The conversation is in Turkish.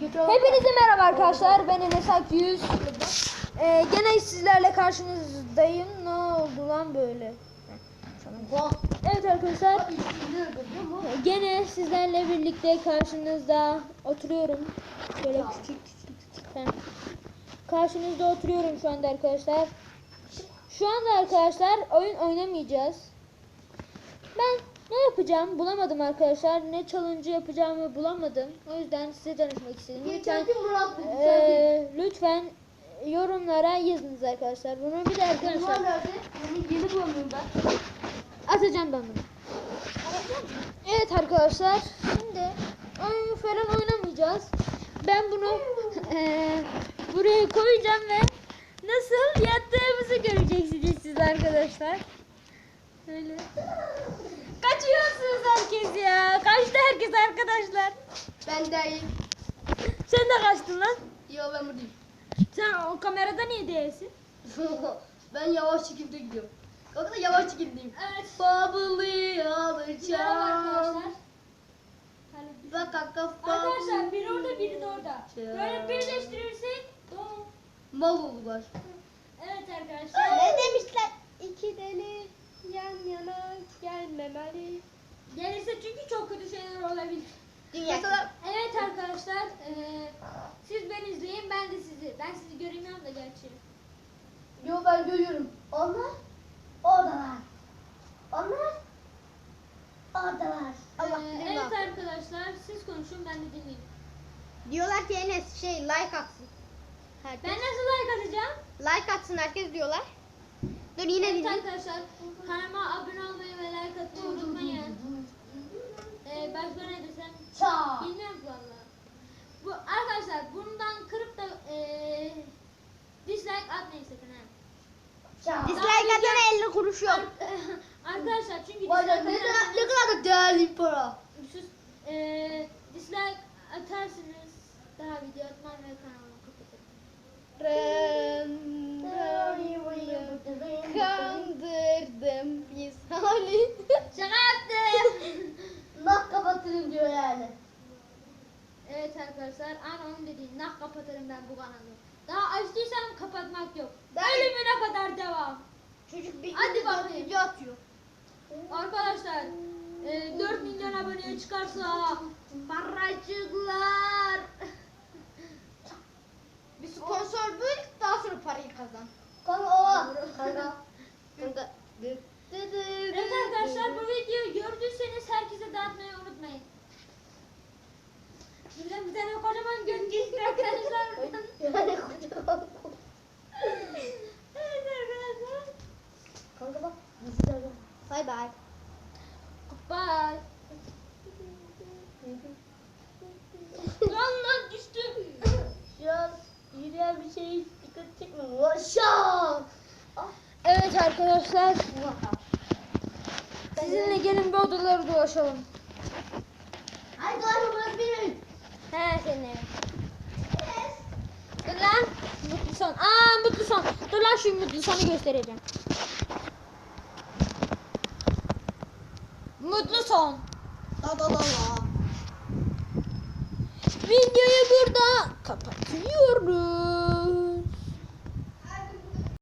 Hepinize merhaba arkadaşlar. Ben Enes Akyüz. Ee, gene sizlerle karşınızdayım. Ne oldu lan böyle? Evet arkadaşlar. Gene sizlerle birlikte karşınızda oturuyorum. Şöyle küçük küçük. Heh. Karşınızda oturuyorum şu anda arkadaşlar. Şu anda arkadaşlar oyun oynamayacağız. Ben ne yapacağım bulamadım arkadaşlar. Ne challenge yapacağımı bulamadım. O yüzden size danışmak istedim. Lütfen, eee, lütfen yorumlara yazınız arkadaşlar. Bunu bir de arkadaşlar yeni bulamıyorum ben. atacağım ben bunu. Evet arkadaşlar şimdi oyun falan oynamayacağız. Ben bunu eee, buraya koyacağım ve nasıl yattığımızı göreceksiniz siz arkadaşlar. Böyle. Kaçıyorsunuz herkes ya. Kaçtı herkes arkadaşlar. Ben deyim. Sen de kaçtın lan. Yo ben buradayım. Sen o kamerada niye değilsin? ben yavaş şekilde gidiyorum. Kanka da yavaş şekildeyim. Evet. Bubbly alacağım. Hani Bak kanka Arkadaşlar biri orada biri de orada. Böyle birleştirirsek doğum. Mal oldular. Evet arkadaşlar. Ne demişler? İki deli yan yana gelmemeli. Gelirse çünkü çok kötü şeyler olabilir. Mesela Evet arkadaşlar. eee, siz ben izleyin ben de sizi. Ben sizi göremiyorum da gerçi. Yo ben görüyorum. Onlar oradalar. Onlar oradalar. Allah bilir evet yapıyor. arkadaşlar siz konuşun ben de dinleyeyim. Diyorlar ki Enes şey like atsın. Herkes. Ben nasıl like atacağım? Like atsın herkes diyorlar. Dur yine Evet arkadaşlar kanalıma abone olmayı ve like atmayı unutmayın. Ee, başka ne desem Ça. bilmiyorum valla. Bu arkadaşlar bundan kırıp da ee, dislike atmayın sakın ha. Dislike atana 50 kuruş yok. Ar- arkadaşlar çünkü dislike ne kadar, da değerli para. sus, ee, dislike atarsınız daha video atmam ve kanalımı kapatırım. Hali. Şaka yaptım. Nak kapatırım diyor yani. evet arkadaşlar onun dediği nak kapatırım ben bu kanalı. Daha açtıysam kapatmak yok. Ölümüne kadar devam. Çocuk bir Hadi bakayım. video atıyor. Arkadaşlar e, 4 milyon aboneye çıkarsa paracıklar. Bir sponsor bul daha sonra parayı kazan. Kanka o. Kanka. Burada. Evet arkadaşlar bu videoyu gördüyseniz herkese dağıtmayı unutmayın. Burada bir tane kocaman gölge istiyor arkadaşlar. Yani kocaman. evet arkadaşlar. Kanka bak. Bay. Bye. Lan lan düştüm. Şu an yürüyen bir şey dikkat çekmiyor. Yaşa. Evet arkadaşlar sizinle gelin bir odaları dolaşalım. Ay galiba burası benim. He senin evin. Dur lan. Mutlu son. Aa mutlu son. Dur lan şu mutlu sonu göstereceğim. Mutlu son. Da da da da. Videoyu burada kapatıyorum.